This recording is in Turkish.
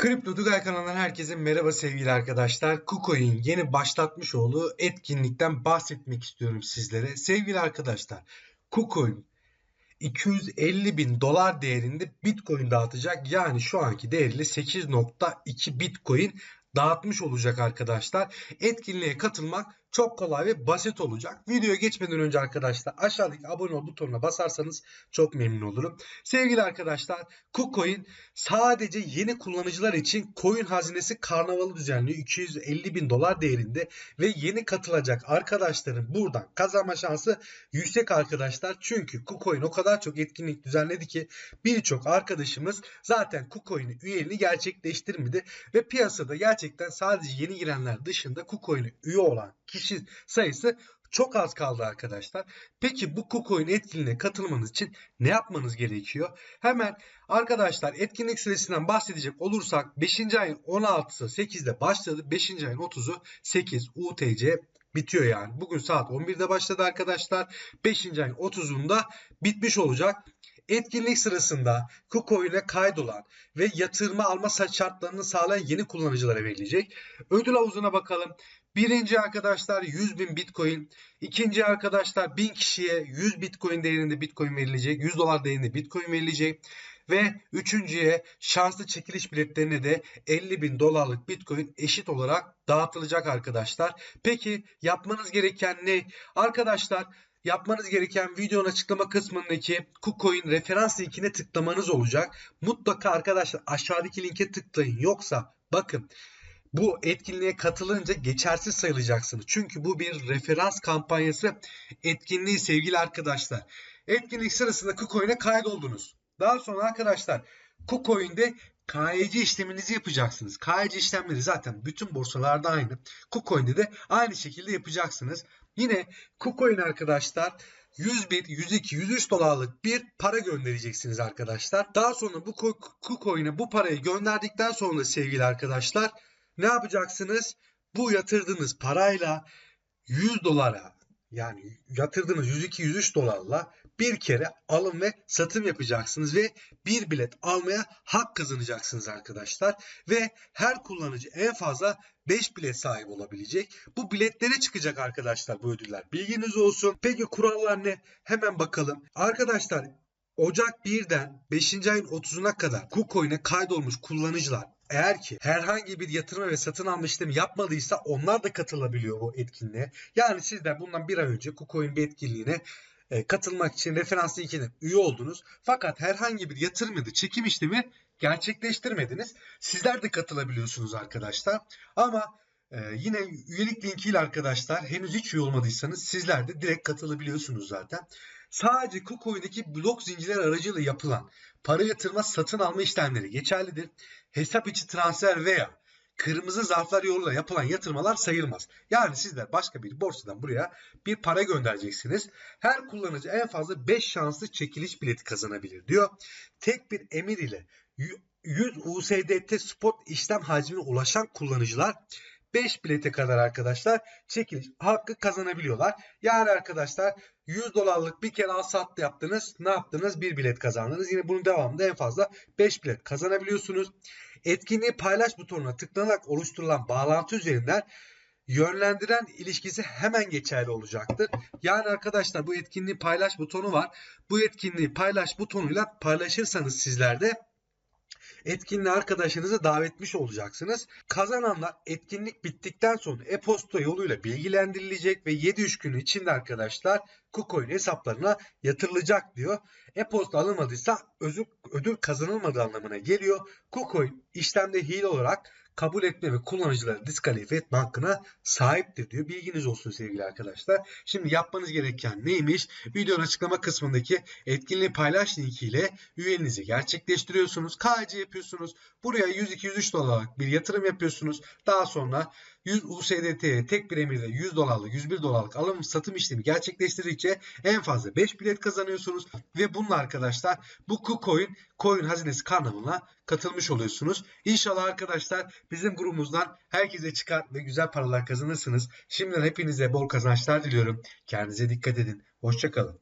Kripto Tugay kanalından herkese merhaba sevgili arkadaşlar. KuCoin yeni başlatmış olduğu etkinlikten bahsetmek istiyorum sizlere. Sevgili arkadaşlar, KuCoin 250 bin dolar değerinde Bitcoin dağıtacak. Yani şu anki değeriyle 8.2 Bitcoin dağıtmış olacak arkadaşlar. Etkinliğe katılmak çok kolay ve basit olacak. Videoya geçmeden önce arkadaşlar aşağıdaki abone ol butonuna basarsanız çok memnun olurum. Sevgili arkadaşlar KuCoin sadece yeni kullanıcılar için coin hazinesi karnavalı düzenliyor. 250 bin dolar değerinde ve yeni katılacak arkadaşların buradan kazanma şansı yüksek arkadaşlar. Çünkü KuCoin o kadar çok etkinlik düzenledi ki birçok arkadaşımız zaten KuCoin'in üyeliğini gerçekleştirmedi ve piyasada gerçekten sadece yeni girenler dışında KuCoin'e üye olan kişi sayısı çok az kaldı arkadaşlar. Peki bu KuCoin etkinliğine katılmanız için ne yapmanız gerekiyor? Hemen arkadaşlar etkinlik süresinden bahsedecek olursak 5. ayın 16'sı 8'de başladı. 5. ayın 30'u 8 UTC bitiyor yani. Bugün saat 11'de başladı arkadaşlar. 5. ayın 30'unda bitmiş olacak. Etkinlik sırasında KuCoin'e kaydolan ve yatırma alma şartlarını sağlayan yeni kullanıcılara verilecek. Ödül havuzuna bakalım. Birinci arkadaşlar 100 bin bitcoin. ikinci arkadaşlar 1000 kişiye 100 bitcoin değerinde bitcoin verilecek. 100 dolar değerinde bitcoin verilecek. Ve üçüncüye şanslı çekiliş biletlerine de 50 bin dolarlık bitcoin eşit olarak dağıtılacak arkadaşlar. Peki yapmanız gereken ne? Arkadaşlar yapmanız gereken videonun açıklama kısmındaki KuCoin referans linkine tıklamanız olacak. Mutlaka arkadaşlar aşağıdaki linke tıklayın. Yoksa bakın bu etkinliğe katılınca geçersiz sayılacaksınız. Çünkü bu bir referans kampanyası etkinliği sevgili arkadaşlar. Etkinlik sırasında KuCoin'e kaydoldunuz. Daha sonra arkadaşlar KuCoin'de KYC işleminizi yapacaksınız. KYC işlemleri zaten bütün borsalarda aynı. KuCoin'de de aynı şekilde yapacaksınız. Yine KuCoin arkadaşlar 101, 102, 103 dolarlık bir para göndereceksiniz arkadaşlar. Daha sonra bu KuCoin'e bu parayı gönderdikten sonra sevgili arkadaşlar ne yapacaksınız? Bu yatırdığınız parayla 100 dolara yani yatırdığınız 102-103 dolarla bir kere alım ve satım yapacaksınız ve bir bilet almaya hak kazanacaksınız arkadaşlar. Ve her kullanıcı en fazla 5 bilet sahibi olabilecek. Bu biletlere çıkacak arkadaşlar bu ödüller. Bilginiz olsun. Peki kurallar ne? Hemen bakalım. Arkadaşlar Ocak 1'den 5. ayın 30'una kadar KuCoin'e kaydolmuş kullanıcılar eğer ki herhangi bir yatırım ve satın alma işlemi yapmadıysa onlar da katılabiliyor bu etkinliğe. Yani sizler bundan bir ay önce KuCoin bir etkinliğine katılmak için referans linkine üye oldunuz. Fakat herhangi bir yatırım ya da çekim işlemi gerçekleştirmediniz. Sizler de katılabiliyorsunuz arkadaşlar. Ama ee, yine üyelik linkiyle arkadaşlar henüz hiç üye olmadıysanız sizler de direkt katılabiliyorsunuz zaten. Sadece KuCoin'deki blok zincirler aracılığıyla yapılan para yatırma satın alma işlemleri geçerlidir. Hesap içi transfer veya kırmızı zarflar yoluyla yapılan yatırmalar sayılmaz. Yani sizler başka bir borsadan buraya bir para göndereceksiniz. Her kullanıcı en fazla 5 şanslı çekiliş bileti kazanabilir diyor. Tek bir emir ile 100 USDT spot işlem hacmine ulaşan kullanıcılar 5 bilete kadar arkadaşlar çekiliş hakkı kazanabiliyorlar. Yani arkadaşlar 100 dolarlık bir kere al sat yaptınız. Ne yaptınız? Bir bilet kazandınız. Yine bunun devamında en fazla 5 bilet kazanabiliyorsunuz. Etkinliği paylaş butonuna tıklanarak oluşturulan bağlantı üzerinden yönlendiren ilişkisi hemen geçerli olacaktır. Yani arkadaşlar bu etkinliği paylaş butonu var. Bu etkinliği paylaş butonuyla paylaşırsanız sizler de etkinliğe arkadaşınızı davetmiş olacaksınız. Kazananlar etkinlik bittikten sonra e-posta yoluyla bilgilendirilecek ve 7-3 gün içinde arkadaşlar KuCoin hesaplarına yatırılacak diyor. E-posta alınmadıysa ödül, ödül kazanılmadığı anlamına geliyor. KuCoin işlemde hile olarak kabul etme ve kullanıcıları diskalifiye etme hakkına sahiptir diyor. Bilginiz olsun sevgili arkadaşlar. Şimdi yapmanız gereken neymiş? Videonun açıklama kısmındaki etkinliği paylaş linkiyle üyeliğinizi gerçekleştiriyorsunuz. KC yapıyorsunuz. Buraya 100-203 dolarlık bir yatırım yapıyorsunuz. Daha sonra 100 USDT'ye tek bir emirle 100 dolarlık 101 dolarlık alım satım işlemi gerçekleştirdikçe en fazla 5 bilet kazanıyorsunuz ve bununla arkadaşlar bu KuCoin coin hazinesi karnavına katılmış oluyorsunuz. İnşallah arkadaşlar bizim grubumuzdan herkese çıkar ve güzel paralar kazanırsınız. Şimdiden hepinize bol kazançlar diliyorum. Kendinize dikkat edin. Hoşçakalın.